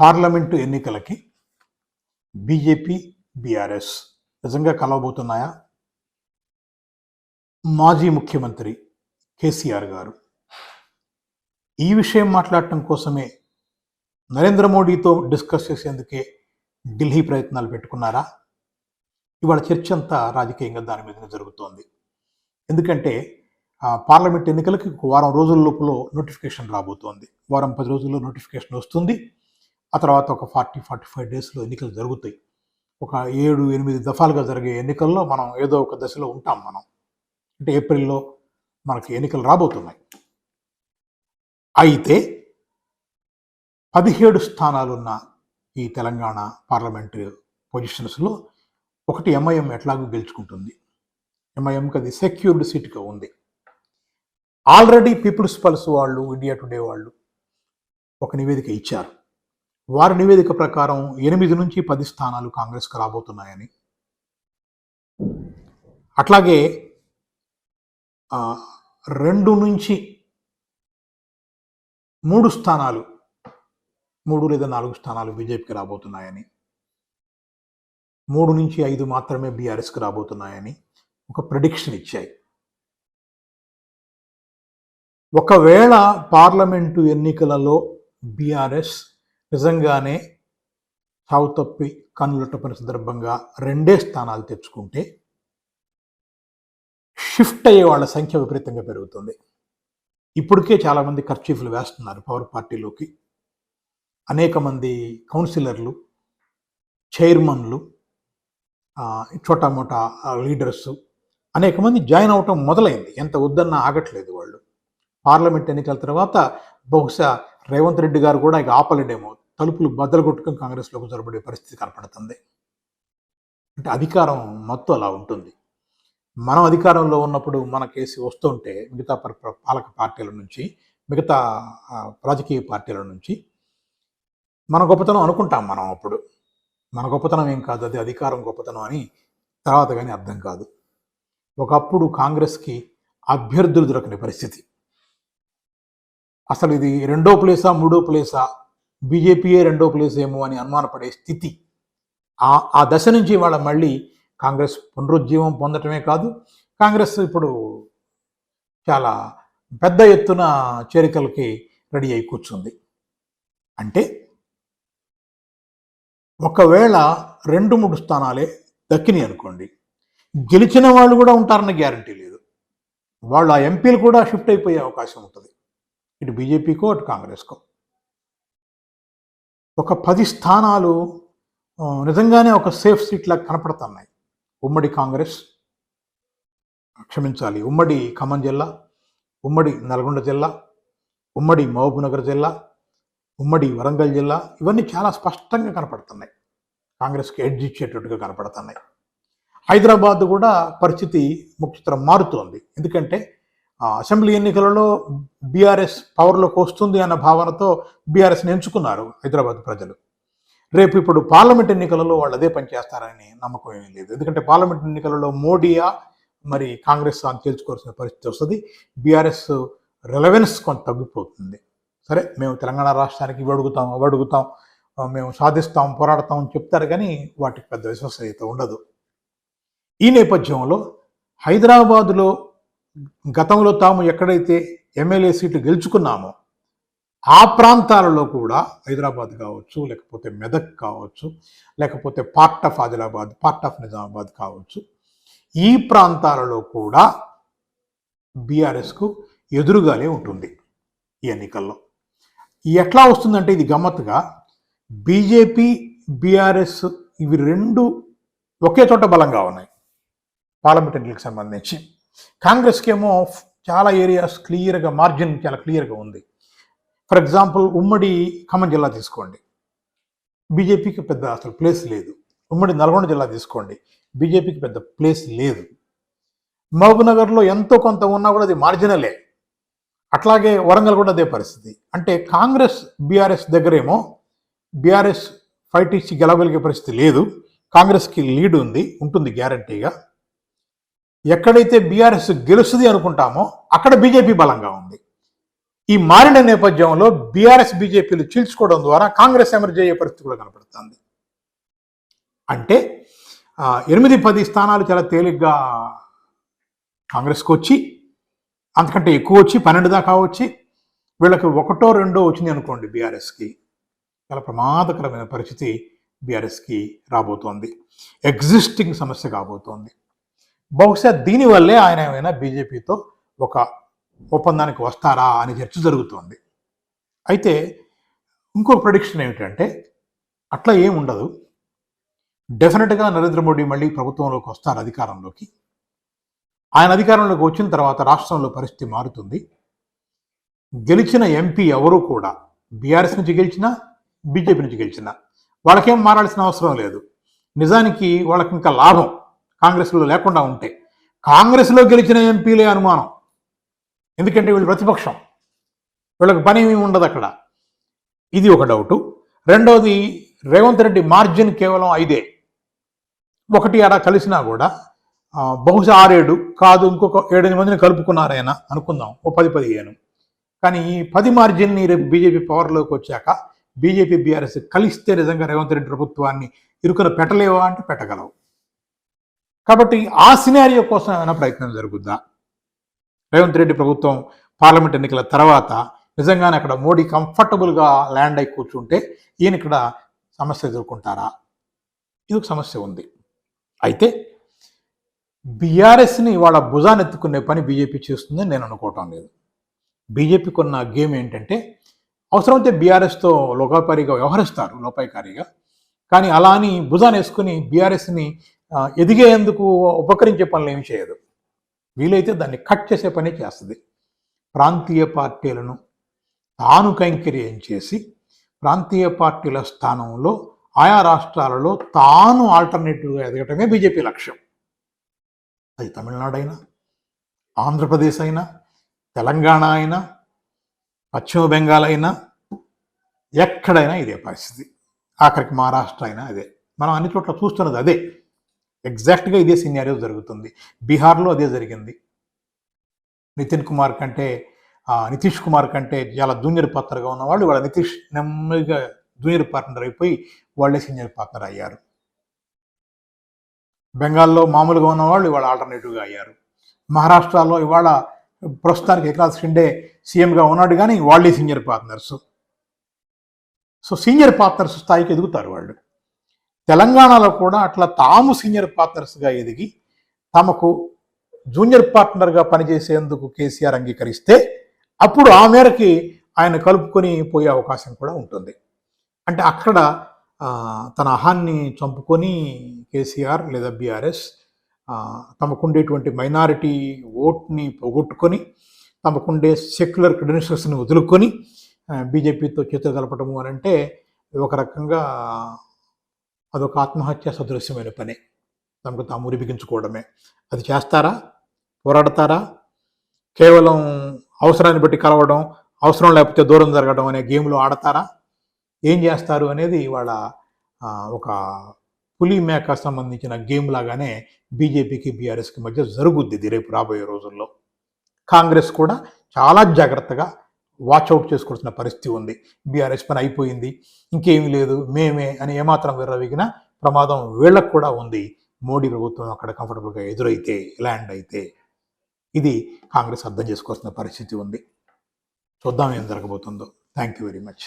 Parliament ఎన్నికలకి BJP BRS నిజంగా కలవబోతున్నాయా? మాజీ ముఖ్యమంత్రి కేసీఆర్ గారు ఈ విషయం మాట్లాడటం కోసమే నరేంద్ర మోడీతో డిస్కస్ చేసేందుకే ఢిల్లీ ప్రయత్నాలు పెట్టుకున్నారా? ఇవాళ చర్చ అంతా రాజకీయంగా దాని మీదనే జరుగుతోంది. ఎందుకంటే ఆ, పార్లమెంట్ ఎన్నికలకి వారం రోజుల లోపల నోటిఫికేషన్ రాబోతోంది. వారం పది రోజుల్లో నోటిఫికేషన్ వస్తుంది. ఆ తర్వాత ఒక ఫార్టీ ఫార్టీ ఫైవ్ డేస్లో ఎన్నికలు జరుగుతాయి. ఒక ఏడు ఎనిమిది దఫాలుగా జరిగే ఎన్నికల్లో మనం ఏదో ఒక దశలో ఉంటాం మనం. అంటే ఏప్రిల్లో మనకి ఎన్నికలు రాబోతున్నాయి. అయితే పదిహేడు స్థానాలున్న ఈ తెలంగాణ పార్లమెంటు పొజిషన్స్లో ఒకటి ఎంఐఎం ఎట్లాగూ గెలుచుకుంటుంది. ఎంఐఎంకి అది సెక్యూర్డ్ సీట్గా ఉంది. ఆల్రెడీ పీపుల్స్ పల్స్ వాళ్ళు ఇండియా టుడే వాళ్ళు ఒక నివేదిక ఇచ్చారు. వారి నివేదిక ప్రకారం ఎనిమిది నుంచి పది స్థానాలు కాంగ్రెస్కి రాబోతున్నాయని. అట్లాగే రెండు నుంచి మూడు స్థానాలు మూడు లేదా నాలుగు స్థానాలు బీజేపీకి రాబోతున్నాయని మూడు నుంచి ఐదు మాత్రమే బీఆర్ఎస్కి రాబోతున్నాయని ఒక ప్రిడిక్షన్ ఇచ్చాయి. ఒకవేళ పార్లమెంటు ఎన్నికలలో బీఆర్ఎస్ నిజంగానే చావు తప్పి కన్నులట్టపని సందర్భంగా రెండే స్థానాలు తెచ్చుకుంటే షిఫ్ట్ అయ్యే వాళ్ళ సంఖ్య విపరీతంగా పెరుగుతుంది. ఇప్పటికే చాలామంది ఖర్చీఫ్లు వేస్తున్నారు పవర్ పార్టీలోకి. అనేక మంది కౌన్సిలర్లు చైర్మన్లు చోటా మోటా లీడర్స్ అనేక మంది జాయిన్ అవటం మొదలైంది. ఎంత వద్దన్నా ఆగట్లేదు వాళ్ళు. పార్లమెంట్ ఎన్నికల తర్వాత బహుశా రేవంత్ రెడ్డి గారు కూడా ఇక ఆపలేడేమో తలుపులు బద్దలు కొట్టుకుని కాంగ్రెస్లోకి జొరబడే పరిస్థితి కనపడుతుంది. అంటే అధికారం మొత్తం అలా ఉంటుంది. మనం అధికారంలో ఉన్నప్పుడు మన కేసు వస్తుంటే మిగతా పాలక పార్టీల నుంచి మిగతా రాజకీయ పార్టీల నుంచి మన గొప్పతనం అనుకుంటాం మనం అప్పుడు. మన గొప్పతనం ఏం కాదు అది అధికారం గొప్పతనం అని తర్వాత కానీ అర్థం కాదు. ఒకప్పుడు కాంగ్రెస్కి అభ్యర్థులు దొరకని పరిస్థితి. అసలు ఇది రెండో ప్లేసా మూడో ప్లేసా బీజేపీయే రెండో ప్లేస్ ఏమో అని అనుమానపడే స్థితి. ఆ ఆ దశ నుంచి వాళ్ళ మళ్ళీ కాంగ్రెస్ పునరుజ్జీవం పొందటమే కాదు కాంగ్రెస్ ఇప్పుడు చాలా పెద్ద ఎత్తున చేరికలకి రెడీ అయి కూర్చుంది. అంటే ఒకవేళ రెండు మూడు స్థానాలే దక్కినాయి అనుకోండి గెలిచిన వాళ్ళు కూడా ఉంటారన్న గ్యారంటీ లేదు. వాళ్ళు ఆ ఎంపీలు కూడా షిఫ్ట్ అయిపోయే అవకాశం ఉంటుంది. ఇటు బీజేపీకో అటు కాంగ్రెస్కో. ఒక పది స్థానాలు నిజంగానే ఒక సేఫ్ సీట్లా కనపడుతున్నాయి. ఉమ్మడి కాంగ్రెస్ క్షమించాలి. ఉమ్మడి ఖమ్మం జిల్లా ఉమ్మడి నల్గొండ జిల్లా ఉమ్మడి మహబూబ్నగర్ జిల్లా ఉమ్మడి వరంగల్ జిల్లా ఇవన్నీ చాలా స్పష్టంగా కనపడుతున్నాయి. కాంగ్రెస్కి ఎడ్జ్ ఇచ్చేటట్టుగా కనపడుతున్నాయి. హైదరాబాద్ కూడా పరిస్థితి ముఖ్యతరం మారుతోంది. ఎందుకంటే అసెంబ్లీ ఎన్నికలలో బీఆర్ఎస్ పవర్లోకి వస్తుంది అన్న భావనతో బీఆర్ఎస్ని ఎంచుకున్నారు హైదరాబాద్ ప్రజలు. రేపు ఇప్పుడు పార్లమెంట్ ఎన్నికలలో వాళ్ళు అదే పని చేస్తారని నమ్మకం ఏమీ లేదు. ఎందుకంటే పార్లమెంట్ ఎన్నికలలో మోడీయా మరి కాంగ్రెస్ అని తేల్చుకోవాల్సిన పరిస్థితి వస్తుంది. బీఆర్ఎస్ రిలవెన్స్ కొంత తగ్గిపోతుంది. సరే మేము తెలంగాణ రాష్ట్రానికి ఇవి అడుగుతాం అవి అడుగుతాం మేము సాధిస్తాం పోరాడతాం అని చెప్తారు కానీ వాటికి పెద్ద విశ్వసనీయత ఉండదు. ఈ నేపథ్యంలో హైదరాబాదులో గతంలో తాము ఎక్కడైతే ఎమ్మెల్యే సీట్లు గెలుచుకున్నామో ఆ ప్రాంతాలలో కూడా హైదరాబాద్ కావచ్చు లేకపోతే మెదక్ కావచ్చు లేకపోతే part of Adilabad part of Nizamabad కావచ్చు ఈ ప్రాంతాలలో కూడా బీఆర్ఎస్కు ఎదురుగానే ఉంటుంది ఈ ఎన్నికల్లో. ఎట్లా వస్తుందంటే ఇది గమ్మత్తుగా బీజేపీ బీఆర్ఎస్ ఇవి రెండు ఒకే చోట బలంగా ఉన్నాయి పార్లమెంట్ ఎన్నికలకు సంబంధించి. కాంగ్రెస్కి ఏమో చాలా ఏరియాస్ క్లియర్గా మార్జిన్ చాలా క్లియర్గా ఉంది. ఫర్ ఎగ్జాంపుల్ ఉమ్మడి ఖమ్మం జిల్లా తీసుకోండి. బీజేపీకి పెద్ద అసలు ప్లేస్ లేదు. ఉమ్మడి నల్గొండ జిల్లా తీసుకోండి. బీజేపీకి పెద్ద ప్లేస్ లేదు. మహబూబ్నగర్లో ఎంతో కొంత ఉన్నా కూడా అది మార్జినలే. అట్లాగే వరంగల్ కూడా అదే పరిస్థితి. అంటే కాంగ్రెస్ బీఆర్ఎస్ దగ్గరేమో బీఆర్ఎస్ ఫైట్ ఇచ్చి గెలవగలిగే పరిస్థితి లేదు. కాంగ్రెస్కి లీడ్ ఉంది ఉంటుంది గ్యారంటీగా. ఎక్కడైతే బీఆర్ఎస్ గెలుస్తుంది అనుకుంటామో అక్కడ బీజేపీ బలంగా ఉంది. ఈ మారిన నేపథ్యంలో బీఆర్ఎస్ బీజేపీలు చీల్చుకోవడం ద్వారా కాంగ్రెస్ ఎమర్జీ అయ్యే పరిస్థితి కూడా కనపడుతుంది. అంటే ఎనిమిది పది స్థానాలు చాలా తేలిగ్గా కాంగ్రెస్కి వచ్చి అంతకంటే ఎక్కువ వచ్చి పన్నెండు దాకా వచ్చి వీళ్ళకి ఒకటో రెండో వచ్చింది అనుకోండి బీఆర్ఎస్కి. చాలా ప్రమాదకరమైన పరిస్థితి బీఆర్ఎస్కి రాబోతోంది. ఎగ్జిస్టింగ్ సమస్య కాబోతోంది. బహుశా దీనివల్లే ఆయన ఏమైనా బీజేపీతో ఒక ఒప్పందానికి వస్తారా అని చర్చ జరుగుతోంది. అయితే ఇంకో ప్రొడిక్షన్ ఏమిటంటే అట్లా ఏం ఉండదు. డెఫినెట్గా నరేంద్ర మోడీ మళ్ళీ ప్రభుత్వంలోకి వస్తారు అధికారంలోకి. ఆయన అధికారంలోకి వచ్చిన తర్వాత రాష్ట్రంలో పరిస్థితి మారుతుంది. గెలిచిన ఎంపీ ఎవరు కూడా బీఆర్ఎస్ నుంచి గెలిచినా బీజేపీ నుంచి గెలిచినా వాళ్ళకేం మారాల్సిన అవసరం లేదు. నిజానికి వాళ్ళకి ఇంకా లాభం. కాంగ్రెస్లో లేకుండా ఉంటే. కాంగ్రెస్లో గెలిచిన ఎంపీలే అనుమానం. ఎందుకంటే వీళ్ళు ప్రతిపక్షం. వీళ్ళకి పని ఏమి ఉండదు అక్కడ. ఇది ఒక డౌటు. రెండవది రేవంత్ రెడ్డి మార్జిన్ కేవలం ఐదే. ఒకటి అలా కలిసినా కూడా బహుశా ఆరేడు కాదు ఇంకొక ఏడెనిమిది మందిని కలుపుకున్నారైనా అనుకుందాం. ఓ పది పదిహేను. కానీ ఈ పది మార్జిన్ని రేపు బీజేపీ పవర్లోకి వచ్చాక బీజేపీ బీఆర్ఎస్ కలిస్తే నిజంగా రేవంత్ రెడ్డి ప్రభుత్వాన్ని ఇరుకున పెట్టలేవా అంటే పెట్టగలవు. కాబట్టి ఆ సినారియో కోసం ఏమైనా ప్రయత్నం జరుగుద్దా? రేవంత్ రెడ్డి ప్రభుత్వం పార్లమెంట్ ఎన్నికల తర్వాత నిజంగానే అక్కడ మోడీ కంఫర్టబుల్గా ల్యాండ్ అయి కూర్చుంటే ఈయన ఇక్కడ సమస్య ఎదుర్కొంటారా? ఇది ఒక సమస్య ఉంది. అయితే బీఆర్ఎస్ని వాళ్ళ భుజాన్ని ఎత్తుకునే పని బీజేపీ చేస్తుందని నేను అనుకోవటం లేదు. బీజేపీకి ఉన్న గేమ్ ఏంటంటే అవసరమైతే బీఆర్ఎస్తో లోకాపారిగా వ్యవహరిస్తారు లోపాయికారిగా. కానీ అలా అని భుజాన్ని వేసుకుని బీఆర్ఎస్ని ఎదిగేందుకు ఉపకరించే పనులు ఏమి చేయదు. వీలైతే దాన్ని కట్ చేసే పని చేస్తుంది. ప్రాంతీయ పార్టీలను తాను కైంకర్యం చేసి ప్రాంతీయ పార్టీల స్థానంలో ఆయా రాష్ట్రాలలో తాను ఆల్టర్నేటివ్గా ఎదగటమే బీజేపీ లక్ష్యం. అది తమిళనాడు అయినా ఆంధ్రప్రదేశ్ అయినా తెలంగాణ అయినా పశ్చిమ బెంగాల్ అయినా ఎక్కడైనా ఇదే పరిస్థితి. ఆఖరికి మహారాష్ట్ర అయినా అదే. మనం అన్ని చోట్ల చూస్తున్నది అదే. ఎగ్జాక్ట్గా ఇదే సినారియో జరుగుతుంది. బీహార్లో అదే జరిగింది. నితిన్ కుమార్ కంటే నితీష్ కుమార్ కంటే చాలా జూనియర్ పాత్రగా ఉన్నవాళ్ళు వాళ్ళ నితీష్ నెమ్మదిగా జూనియర్ పార్ట్నర్ అయిపోయి వాళ్ళే సీనియర్ పార్ట్నర్ అయ్యారు. బెంగాల్లో మామూలుగా ఉన్నవాళ్ళు ఇవాళ ఆల్టర్నేటివ్గా అయ్యారు. మహారాష్ట్రలో ఇవాళ ప్రస్తుతానికి ఏకనాథ్ షిండే సీఎంగా ఉన్నాడు కానీ వాళ్ళే senior partners. So senior partners స్థాయికి ఎదుగుతారు వాళ్ళు. తెలంగాణలో కూడా అట్లా తాము సీనియర్ పార్ట్నర్స్గా ఎదిగి తమకు జూనియర్ పార్ట్నర్గా పనిచేసేందుకు కేసీఆర్ అంగీకరిస్తే అప్పుడు ఆ మేరకి ఆయన కలుపుకొని పోయే అవకాశం కూడా ఉంటుంది. అంటే అక్కడ తన అహాన్ని చంపుకొని కేసీఆర్ లేదా బీఆర్ఎస్ తమకుండేటువంటి మైనారిటీ ఓట్ని పోగొట్టుకొని తమకుండే సెక్యులర్ క్రెడెన్షియల్స్ని వదులుకొని బీజేపీతో చేతులు కలపడము అని అంటే ఒక రకంగా అదొక ఆత్మహత్య సదృశ్యమైన పని. తమకు తాము ఉరిబిగించుకోవడమే అది చేస్తారా? పోరాడతారా? కేవలం అవసరాన్ని బట్టి కలవడం అవసరం లేకపోతే దూరం జరగడం అనే గేమ్లో ఆడతారా? ఏం చేస్తారు అనేది వాళ్ళ ఒక పులి మేక సంబంధించిన గేమ్ లాగానే బీజేపీకి బీఆర్ఎస్కి మధ్య జరుగుద్ది రేపు రాబోయే రోజుల్లో. కాంగ్రెస్ కూడా చాలా జాగ్రత్తగా వాచ్అవుట్ చేసుకోవాల్సిన పరిస్థితి ఉంది. బీఆర్ఎస్ పని అయిపోయింది. ఇంకేమీ లేదు. మేమే అని ఏమాత్రం విర్రవిగిన ప్రమాదం వీళ్ళకు కూడా ఉంది. మోడీ ప్రభుత్వం అక్కడ కంఫర్టబుల్గా ఎదురైతే ల్యాండ్ అయితే ఇది కాంగ్రెస్ అర్థం చేసుకోవాల్సిన పరిస్థితి ఉంది. చూద్దాం ఏం జరగబోతుందో. Thank you very much